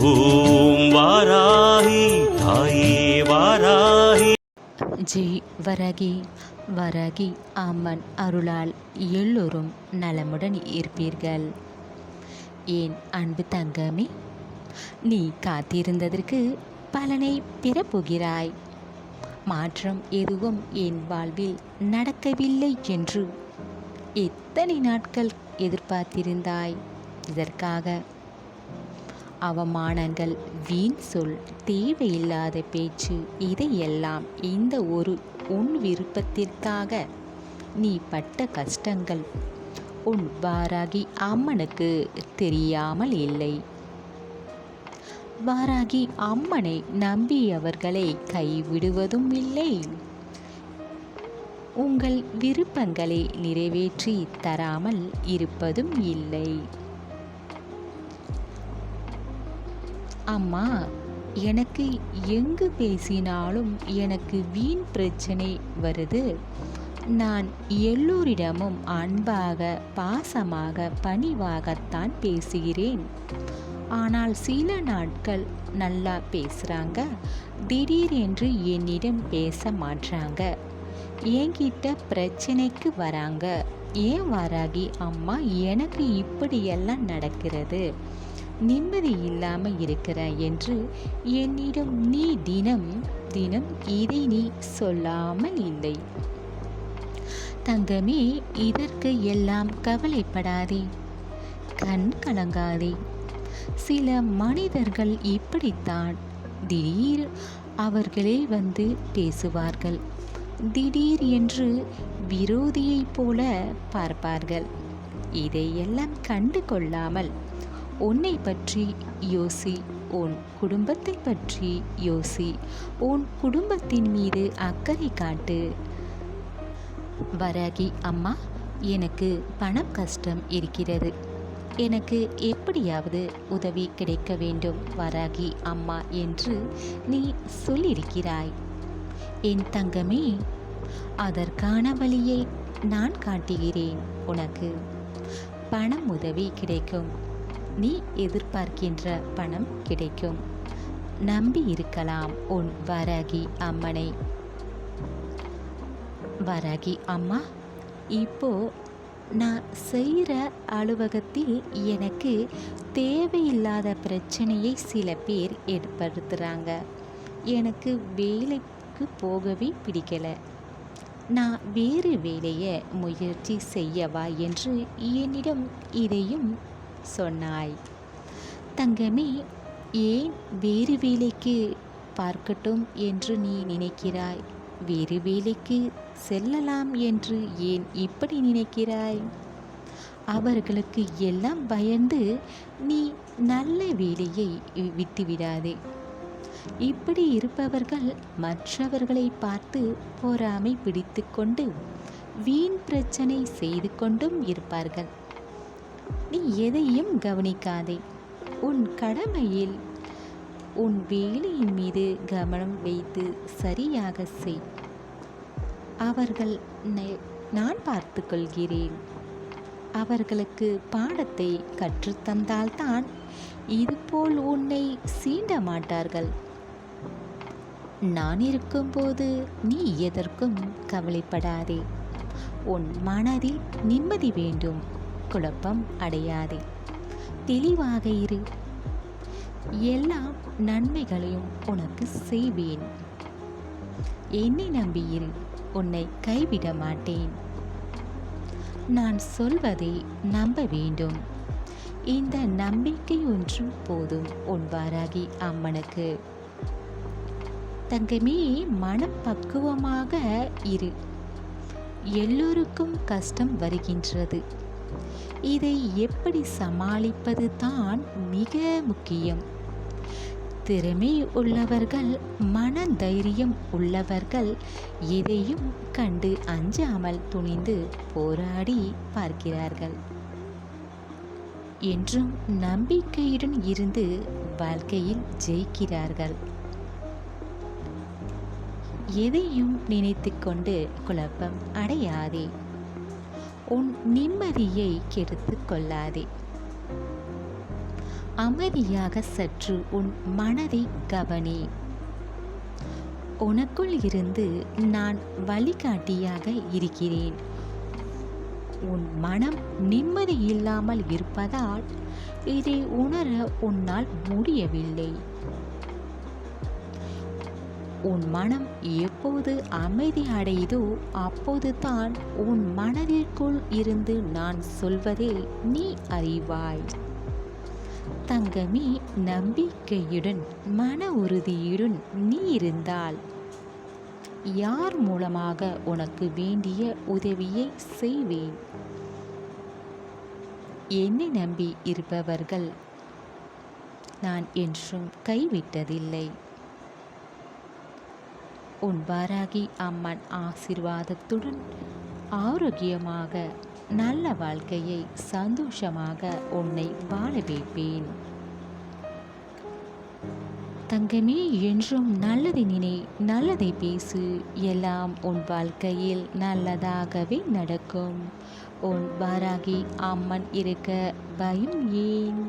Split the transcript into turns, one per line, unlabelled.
ஓம் வாராகி தாயே வாராகி.
ஜெய் வரகி வரகி அம்மன் அருளால் எல்லோரும் நலமுடன் இருப்பீர்கள். ஏன் அன்பு தங்கமே நீ காத்திருந்ததற்கு பலனை பெறப்போகிறாய். மாற்றம் எதுவும் என் வாழ்வில் நடக்கவில்லை என்று எத்தனை நாட்கள் எதிர்பார்த்திருந்தாய்? இதற்காக அவமானங்கள் வீண் சொல் தேவையில்லாத பேச்சு இதையெல்லாம் இந்த ஒரு உன் விருப்பத்திற்காக நீ பட்ட கஷ்டங்கள். உன் வாராகி அம்மனுக்கு தெரியாமல் இல்லை. வாராகி அம்மனை நம்பியவர்களை கைவிடுவதும் இல்லை. உங்கள் விருப்பங்களை நிறைவேற்றி தராமல் இருப்பதும் இல்லை. அம்மா எனக்கு எங்கு பேசினாலும் எனக்கு வீண் பிரச்சனை வருது. நான் எல்லோரிடமும் அன்பாக பாசமாக பணிவாகத்தான் பேசுகிறேன். ஆனால் சில நாட்கள் நல்லா பேசுகிறாங்க திடீரென்று என்னிடம் பேச மாட்றாங்க. என்கிட்ட பிரச்சனைக்கு வராங்க. ஏன் வாராகி? அம்மா எனக்கு இப்படியெல்லாம் நடக்கிறது. நிம்மதி இல்லாமல் இருக்கிற என்று என்னிடம் நீ தினம் தினம் இதை நீ சொல்லாமல் இல்லை. தங்கமே இதற்கு எல்லாம் கவலைப்படாதே. கண் கலங்காதே. சில மனிதர்கள் இப்படித்தான். திடீர் அவர்களே வந்து பேசுவார்கள். திடீர் என்று விரோதியைப் போல பார்ப்பார்கள். இதையெல்லாம் கண்டு கொள்ளாமல் உன்னை பற்றி யோசி உன் குடும்பத்தை பற்றி யோசி உன் குடும்பத்தின் மீது அக்கறை காட்டு. வராகி அம்மா எனக்கு பணம் கஷ்டம் இருக்கிறது. எனக்கு எப்படியாவது உதவி கிடைக்க வேண்டும் வராகி அம்மா என்று நீ சொல்லியிருக்கிறாய். என் தங்கமே அதற்கான வழியை நான் காட்டுகிறேன் உனக்கு. பணம் உதவி கிடைக்கும். நீ எதிர்பார்க்கின்ற பணம் கிடைக்கும். நம்பி இருக்கலாம் உன் வராகி அம்மனை. வராகி அம்மா இப்போ நான் செய்கிற அலுவலகத்தில் எனக்கு தேவையில்லாத பிரச்சனையை சில பேர் ஏற்படுத்துகிறாங்க எனக்கு வேலைக்கு போகவே பிடிக்கலை. நான் வேறு வேலையை முயற்சி செய்யவா என்று என்னிடம் இதையும் சொன்னாய். தங்கமே ஏன் வேறு வேலைக்கு பார்க்கட்டும் என்று நீ நினைக்கிறாய்? வேறு வேலைக்கு செல்லலாம் என்று ஏன் இப்படி நினைக்கிறாய்? அவர்களுக்கு எல்லாம் பயந்து நீ நல்ல வேலையை விட்டுவிடாதே. இப்படி இருப்பவர்கள் மற்றவர்களை பார்த்து பொறாமை பிடித்து கொண்டு வீண் பிரச்சனை செய்து கொண்டும் இருப்பார்கள். நீ எதையும் கவனிக்காதே. உன் கடமையில் உன் வேலையின் மீது கவனம் வைத்து சரியாக செய். அவர்கள் நான் பார்த்து கொள்கிறேன் அவர்களுக்கு பாடத்தை கற்றுத்தந்தால்தான் இதுபோல் உன்னை சீண்ட மாட்டார்கள். நான் இருக்கும்போது நீ எதற்கும் கவலைப்படாதே. உன் மனதில் நிம்மதி வேண்டும். குழப்பம் அடையாதே. தெளிவாக இரு. எல்லா நன்மைகளையும் உனக்கு செய்வேன். என்னை நம்பியிரு உன்னை கைவிட மாட்டேன். நான் சொல்வதை நம்ப வேண்டும். இந்த நம்பிக்கை ஒன்றும் போதும் உன்வாராகி அம்மனுக்கு. தங்கமே மனப்பக்குவமாக இரு. எல்லோருக்கும் கஷ்டம் வருகின்றது. இதை எப்படி சமாளிப்பது தான் மிக முக்கியம். திறமை உள்ளவர்கள் மன தைரியம் உள்ளவர்கள் எதையும் கண்டு அஞ்சாமல் துணிந்து போராடி பார்க்கிறார்கள். என்றும் நம்பிக்கையுடன் இருந்து வாழ்க்கையில் ஜெயிக்கிறார்கள். எதையும் நினைத்துக்கொண்டு குழப்பம் அடையாதே. உன் நிம்மதியை கெடுத்து கொள்ளாதே. அமைதியாக சற்று உன் மனதை கவனி. உனக்குள் இருந்து நான் வழிகாட்டியாக இருக்கிறேன். உன் மனம் நிம்மதி இல்லாமல் இருப்பதால் இதை உணர உன்னால் முடியவில்லை. உன் மனம் எப்போது அமைதி அடையுதோ அப்போதுதான் உன் மனதிற்குள் இருந்து நான் சொல்வதை நீ அறிவாய். தங்கமே நம்பிக்கையுடன் மன உறுதியுடன் நீ இருந்தால் யார் மூலமாக உனக்கு வேண்டிய உதவியை செய்வேன்? என்னை நம்பி இருப்பவர்கள் நான் என்றும் கைவிட்டதில்லை. உன் வாராகி அம்மன் ஆசிர்வாதத்துடன் ஆரோக்கியமாக நல்ல வாழ்க்கையை சந்தோஷமாக உன்னை வாழ வைப்பேன். தங்கமே என்றும் நல்லதை நினை நல்லதை பேசு. எல்லாம் உன் வாழ்க்கையில் நல்லதாகவே நடக்கும். உன் வாராகி அம்மன் இருக்க பயம் ஏன்?